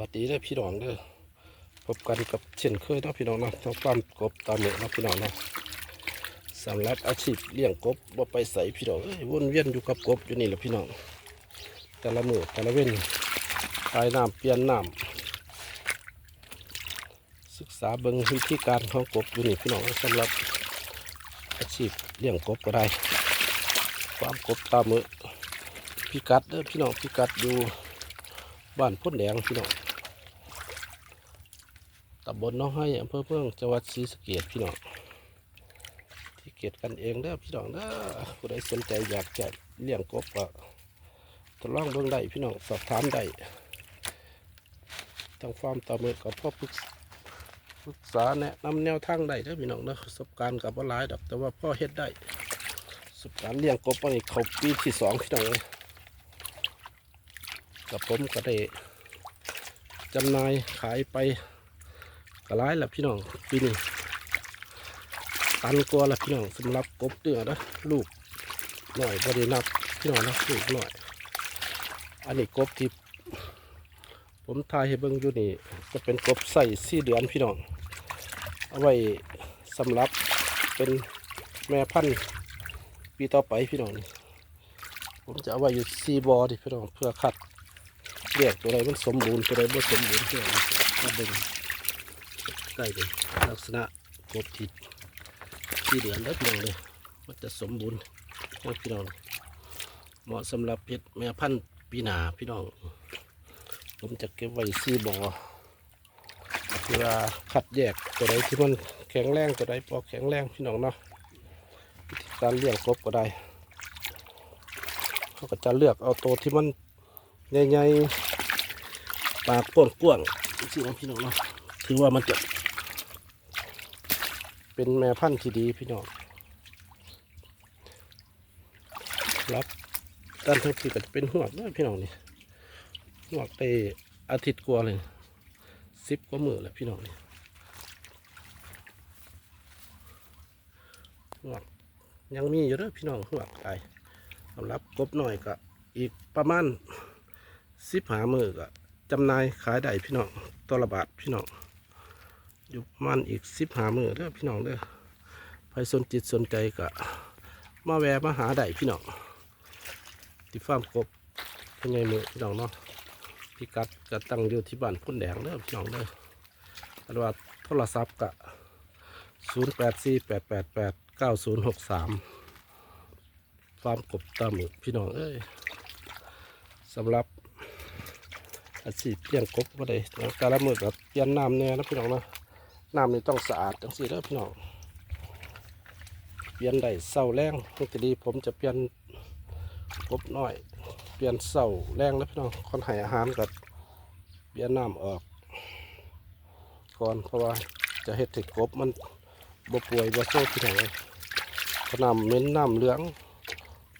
วัสดีเด้อพี่น้องเด้อพบกันกับเช่นเคยเนาะพี่น้องเนาะทั้งความกบตามเหนือเนาะพี่น้องเนาะสำหรับอาชีพเลี้ยงกบบ่ไปใส่พี่น้องวนเวียนอยู่กับกบอยู่นี่แหละพี่น้องแต่ละมือแต่ละเว้นปลายน้ำเปลี่ยนน้ำศึกษาเบิ่งวิธีการของกบอยู่นี่พี่น้องสำหรับอาชีพเลี้ยงกบก็ได้ความกบตามมือพิกัดเด้อพี่น้องพิกัดอยู่บ้านพ้นแดงพี่น้องำบลน้องให้อำเภอเพื่องจังหวัดศรีสะเกษพี่น้องที่เกตกันเองเด้อพี่น้องเด้อผู้ใดสนใจอยากจะเลี้ยงกบก็ทดลองเบิ่งได้พี่น้องสอบถามได้ทางฟาร์มตามือกับพ่อปรึกษปรึกษาแนะนำแนวทางได้เด้อพี่น้องเด้อประสบการณ์กับว่าหลายดอกแต่ว่าพ่อเฮ็ดได้ประสบการณ์เลี้ยงกบนี่เขาปีที่สองพี่น้องเอ้ยกับผมก็ได้จำหน่ายขายไป กระไรละพี่น้องปีนี้ตันกัว่าละพี่น้องสำหรับกบเนื้อนะลูกหน่อยบรินับพี่น้องนะลูกหน่อย อันนี้กบที่ผมทายให้เบิ่งอยู่นี่จะเป็นกบใส่สี่เดือนพี่น้อง เอาไว้สำหรับเป็นแม่พันธุ์ปีต่อไปพี่น้องนี่ผมจะเอาไว้อยู่สี่บอดิพี่น้องเพื่อคัดเรียกตัวใดมันสมบูรณ์ตัวใดไม่สมบูรณ์เพื่อนมาเบิ่ง ใกล้เลยลักษณะกบที่ที่เดือนแล้วพี่น้องเลยมันจะสมบูรณ์ให้พี่น้องเหมาะสำหรับเพชรแม่พันธุ์ปีหนาพี่น้อง ผมจะเก็บไว้ซีบ่อเพื่อคัดแยกตัวใดที่มันแข็งแรงตัวใดพอแข็งแรงพี่น้องเนาะวิธีการเลี้ยงกบก็ได้เขาก็จะเลือกเอาตัวที่มันใหญ่ๆปากกว้างๆสินะพี่น้องเนาะถือว่ามันจะ เป็นแม่พันธุ์ที่ดีพี่น้องรับด้านทั้งที่ก็จะเป็นหัวกด้อพี่น้องนี่หัวกไปอาทิตย์กว่าเลยสิบกว่ามือแล้วพี่น้องนี่หัวกยังมีอยู่เด้อพี่น้องหัวกตายสำหรับกบหน่อยก็อีกประมาณสิบหามือก็จำนายขายได้พี่น้องตัวละบาทพี่น้อง อยู่มาณอีกสิบหามือเด้อพี่น้องเด้อใครสนจิตสนใจก็มาแวะมาหาได้พี่น้องที่ฟาร์มกบเป็นไงมือพี่น้องเนาะพิกัดก็ตั้งอยู่ที่บ้านพุ่นแดงเด้อพี่น้องเด้ออันว่าโทรศัพท์ก็ศูนย์แปดสี่แปดแปดแปดเก้าศูนย์หกสามฟาร์มกบตาหมึกพี่น้องเอ้ยสำหรับอาชีพเลี้ยงกบก็ได้แต่ละมือกับเลี่ยนน้ำเนี่ยนะพี่น้องนะ น้ำนี่ต้องสะอาดจังสิแล้วพี่น้องเปลี่ยนได้เศร้าแรงนี่ก็ดีผมจะเปลี่ยนกบหน้อย เปลี่ยนเศร้าแรงแล้วพี่น้องคนให้อาหารกับเปลี่ยนน้ำออกก่อนเพราะว่าจะเห็ดให้กบมันบป่วยบ่โซ่พี่น้องเลยเพราน้ำเหม็นน้ำเหลือง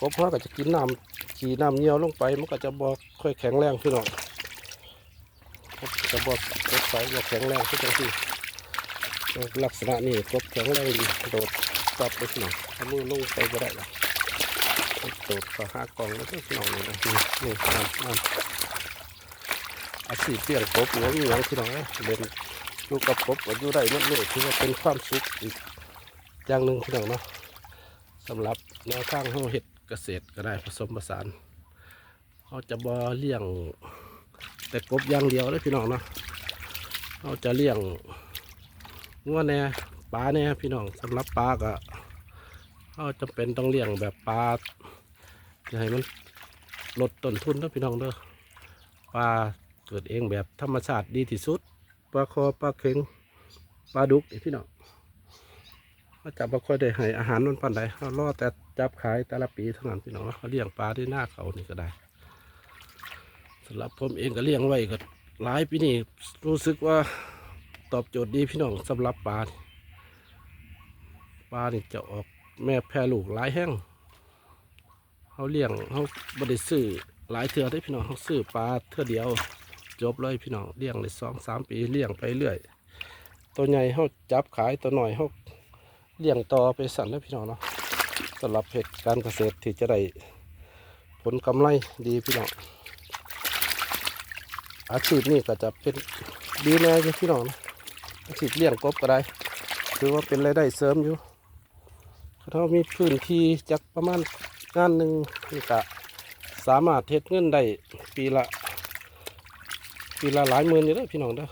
กบเขาก็จะกินน้ำขี่น้ำเงี้ยวลงไปมันก็จะบอกค่อยแข็งแรงพี่น้องจะบอกกบใสบอกแข็งแรงที่จังที่ ลักษณะนี้กบแข็งแรงดีโดดจับไปพี่น้องเอามือลงไปก็ได้ละโดดก็ห้ากล่องแล้วก็พี่น้องนี่นะนี่นี่น้ำน้ำอาชีพเลี้ยงกบหรือว่ามีอย่างพี่น้องเอ้ยเล่นอยู่กับกบอยู่ได้หมดเลยถือว่าเป็นความสุขอีกอย่างหนึ่งพี่น้องเนาะสำหรับแนวทางห้องเห็ดเกษตรก็ได้ผสมผสานเขาจะบ่เลี้ยงแต่กบอย่างเดียวเลยพี่น้องเนาะเขาจะเลี้ยง งัวแน่ปลาแน่พี่น้องสำหรับปลาก็เขาจำเป็นต้องเลี้ยงแบบปลาจะให้มันลดต้นทุนนะพี่น้องเด้อปลาเกิดเองแบบธรรมชาติดีที่สุดปลาคอปลาเข็งปลาดุกพี่น้องเขาจับมาค่อยได้ให้อาหารมันปันใดเขาล่อแต่จับขายแต่ละปีเท่านั้นพี่น้องเขาเลี้ยงปลาที่หน้าเขานี่ก็ได้สำหรับผมเองก็เลี้ยงไว้ก็หลายปีนี่รู้สึกว่า ตอบโจทย์ดีพี่น้องสำหรับปลาปลานี่จะออกแม่แพรลูกหลายแห้งเขาเลี้ยงเขาบริซื้อหลายเทื่อได้พี่น้องเขาซื้อปลาเทื่อเดียว จบเลยพี่น้องเลี้ยงเลยสองสามปีเลี้ยงไปเรื่อย ตัวใหญ่เขาจับขายตัวหน่อยเขาเลี้ยงต่อไปสั่นแล้วพี่น้องเนาะสำหรับเหตุการเกษตรที่จะได้ผลกำไรดีพี่น้องอาชีพนี่ก็จะเป็นดีแน่อยู่พี่น้องนะ อาชีพเลี้ยงกบก็ได้ถือว่าเป็นรายได้เสริมอยู่ถ้าเรามีพื้นที่จักประมาณงานหนึ่งนี่ก็สามารถเฮ็ดเงินได้ปีละ ปีละหลายหมื่นอยู่เด้อพี่น้องเด้อ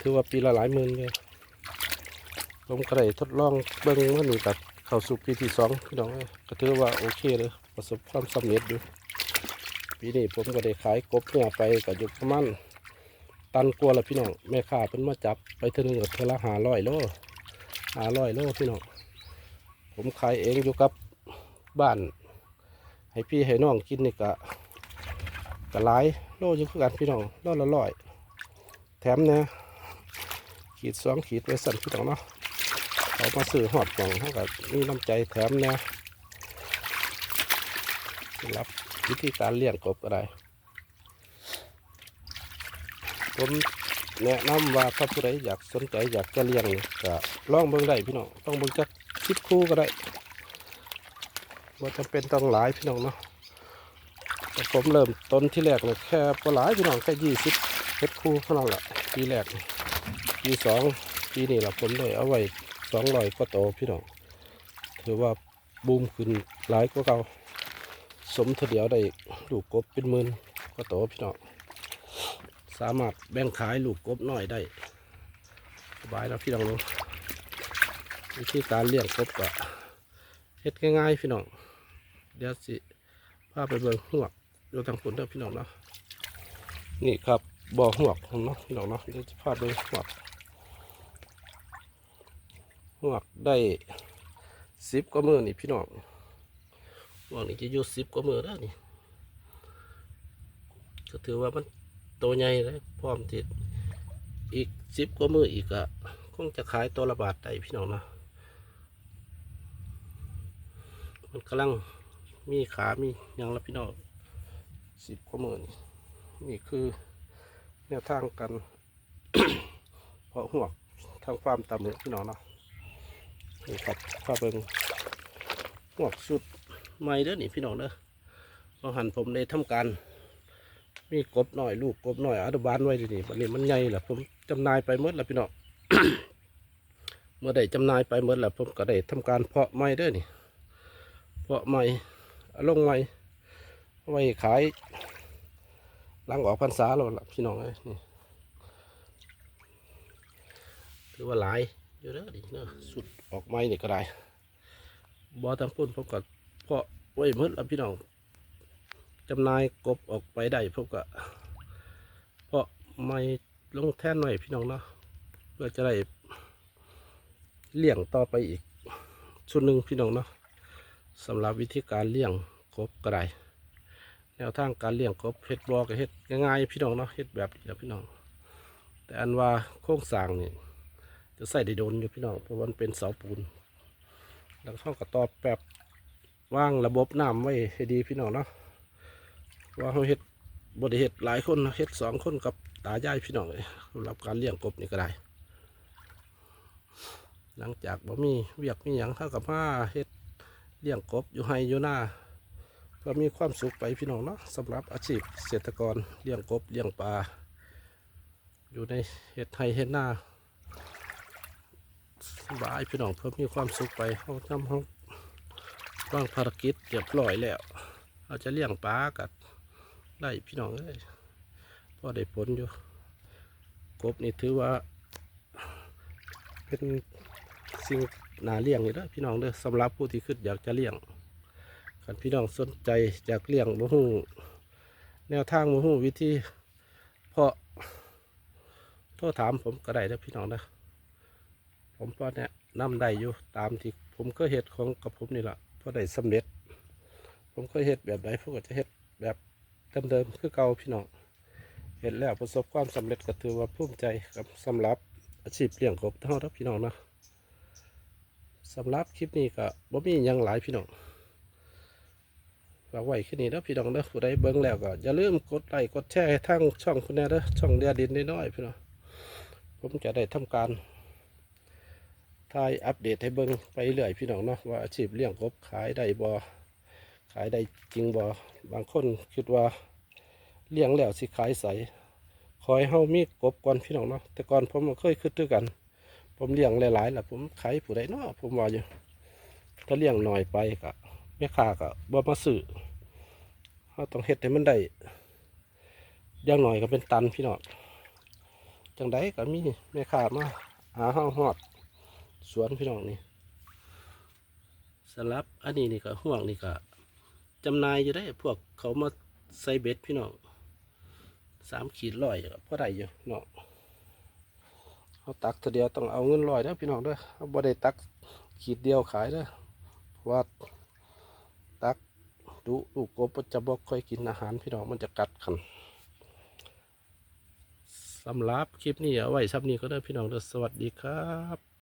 ถือว่าปีละหลายหมื่นเลยผมก็ได้ทดลองเบิ่งว่านี่กับเข้าสู่ปีที่สองพี่น้องก็ถือว่าโอเคเลยประสบความสำเร็จอยู่ปีนี้ผมก็ได้ขายกบเนื้อไปก็อยู่ประมาณ ตันกลัวละพี่น้องแม่ค้าเพิ่นมาจับไปเท่านึงก็เท่าละหาร้อยโลหาร้อยโลพี่น้องผมขายเองอยู่กับบ้าน ให้พี่ให้น้องกินนี่กะกะหลายโลอยู่คือกันพี่น้องโลละร้อยแถมเนี่ยขีดสองขีดไว้สั่นพี่น้องเนาะเขามาซื้อหอดกล่องเท่ากับมีน้ำใจแถมเนี่ยรับวิธีการเลี้ยงกบก็ได้ ผมแนะนำว่าถ้าผู้ใดอยากสนใจอยากจะเลี้ยงก็ลองเบิ่งได้พี่น้องต้องเบิ่งจักสิบคู่ก็ได้ว่าจำเป็นต้องหลายพี่น้องเนาะแต่ผมเริ่มต้นที่แรกเลยแค่พอหลายพี่น้องแค่ยี่สิบเอ็ดคู่เท่านั้นแหละปีแรกนี่ปีสองปีนี้ละผมได้เอาไว้สองร้อยก็โตพี่น้องถือว่าบูมขึ้นหลายกว่าเก่าสมเทีเดียวได้ลูกกบเป็นหมื่นก็โตพี่น้อง สามารถแบ่งขายลูกกบน้อยได้สบายแล้วพี่น้องเนาะวิธีการเลี้ยงกบก็เฮ็ดง่ายๆพี่น้องเดี๋ยวสิพาไปเบิ่งหวกอยู่ทางฝนเด้อพี่น้องเนาะนี่ครับบ่อหวกเนาะพี่น้องเนาะเดี๋ยวจะพาไปหวกหวกได้สิบกว่ามือนี่พี่น้องว่างนี้จะอยู่สิบกว่ามือแล้วนี่ก็ถือว่ามัน โตใหญ่เลยพร้อมที่อีกสิบกว่ามืออีกอะคงจะขายตัวละบาทได้พี่น้องนะมันกำลังมีขามียังละพี่น้องสิบกว่ามือนี่นี่คือแนวทางกันเพาะหัวกทางฟาร์มตามเลยพี่น้องเนาะนี่ครับข้าเบิงหัวกสุดไม่เด้อนี่พี่น้องเด้อเราหันผมได้ทำการ มีกบหน่อยลูกกบหน่อยอนุบาลไว้ดีนี่วันนี้มันใหญ่แหละผมจำหนายไปหมดแล้วพี่น้องเมื่อได้จำหนายไปหมดแล้วผมก็ได้ทำการเพาะไม้ด้อนี่ เพาะไม้ลงไม้ไว้ขายหลังออกพรรษาแล้วล่ะพี่น้องเอ้ยนี่ถือว่าหลายอยู่เด้อดิเนาะสุดออกไม้นี่ก็ได้บอทางพุ่นผมก็เพาะไว้หมดแล้วพี่น้อง จำนายกบออกไปได้ผมก็เพราะไม่ลงแท่นหน่อยพี่น้องเนาะเพื่อจะได้เลี้ยงต่อไปอีกชุดหนึ่งพี่น้องเนาะสำหรับวิธีการเลี้ยงกบก็ไดแนวทางการเลี้ยงกบเฮ็ดบอก็เฮ็ดง่ายๆพี่น้องเนาะเฮ็ดแบบนี้แหละพี่น้อง แต่อันว่าโครงสร้างนี่จะใส่ได้โดนอยู่พี่น้องเพราะมันเป็นเสาปูน แล้วเข้ากับตอบแบบว่างระบบน้ำไว้ให้ดีพี่น้องเนาะ ว่าเขาเฮ็ดบริเฮ็ดหลายคนเฮ็ดสองคนกับตายายพี่น้องเลยสำหรับการเลี้ยงกบนี่ก็ได้ หลังจากบ่มีเวียกมีหยังเท่ากับมาเฮ็ดเลี้ยงกบอยู่ให้อยู่หน้าก็มีความสุขไปพี่น้องเนาะสำหรับอาชีพเกษตรกรเลี้ยงกบเลี้ยงปลาอยู่ในเฮ็ดไห้เฮ็ดหน้าสบายพี่น้องเพิ่มมีความสุขไปเขาทำเขาวางภารกิจเรียบร้อยแล้ว เราจะเลี้ยงปลากัด ได้พี่น้องเอ้ยพอได้ผลอยู่ กบนี่ถือว่า เป็นสิ่งนาเลี้ยงอยู่เด้อพี่น้องเด้อสำหรับผู้ที่คิดอยากจะเลี้ยงคันพี่น้องสนใจอยากเลี้ยงบ่ฮู้แนวทางบ่ฮู้วิธีเพาะโทรถามผมก็ได้เด้อพี่น้องเด้อผมก็เนี่ยนำได้อยู่ตามที่ผมก็เห็ดของกับผมนี่แหละพอได้สำเร็จ ผมก็เห็ดแบบไหนผมก็จะเห็ดแบบ เดิมๆคือเก่าพี่น้องเห็ดแล้วประสบความสำเร็จก็ถือว่าภูมิใจกับสำหรับอาชีพเลี้ยงกบเท่าทับพี่น้องนะสำหรับคลิปนี้ก็บ่มียังหลายพี่น้องฝากไว้แค่นี้นะพี่น้องเด้อผู้ใดเบิ่งแล้วก็อย่าลืมกดไลค์กดแชร์ทั้งช่องคุณแน่เด้อช่องเดียดินน้อยๆพี่น้องผมจะได้ทำการทายอัปเดตให้เบิ่งไปเรื่อยพี่น้องเนาะว่าอาชีพเลี้ยงกบขายได้บ่ขายได้จริงบ่ บางคนคิดว่าเลี้ยงแล้วสิขายใสคอยเฮามีกบก่อนพี่น้องเนาะแต่ก่อนผมก็เคยคิดด้วยกัน ผมเลี้ยงหลายๆล่ะผมขายผู้ใดเนาะผมว่าอยู่ถ้าเลี้ยงหน่อยไปก็แม่ค้าก็บ่มาซื้อเฮาต้องเฮ็ดให้มันได้อย่างหน่อยก็เป็นตันพี่น้องจังไดก็มีแม่ค้ามาหาเฮาฮอดสวนพี่น้องนี่สลับอันนี้นี่ก็ห่วงนี่ก็ จำหน่ายอยู่ได้ พวกเขามาใส่เบ็ดพี่น้องสามขีดร้อยก็พอได้อยู่เนาะเอาตักทีเดียวต้องเอาเงินลอยเด้อพี่น้องเด้อเอาบ่ได้ตักขีดเดียวขายเด้อเพราะว่าตักดูลูกกบจะบอกค่อยกินอาหารพี่น้องมันจะกัดขันสำหรับคลิปนี้เอาไว้ซับนี้ก็ได้พี่น้องเด้อสวัสดีครับ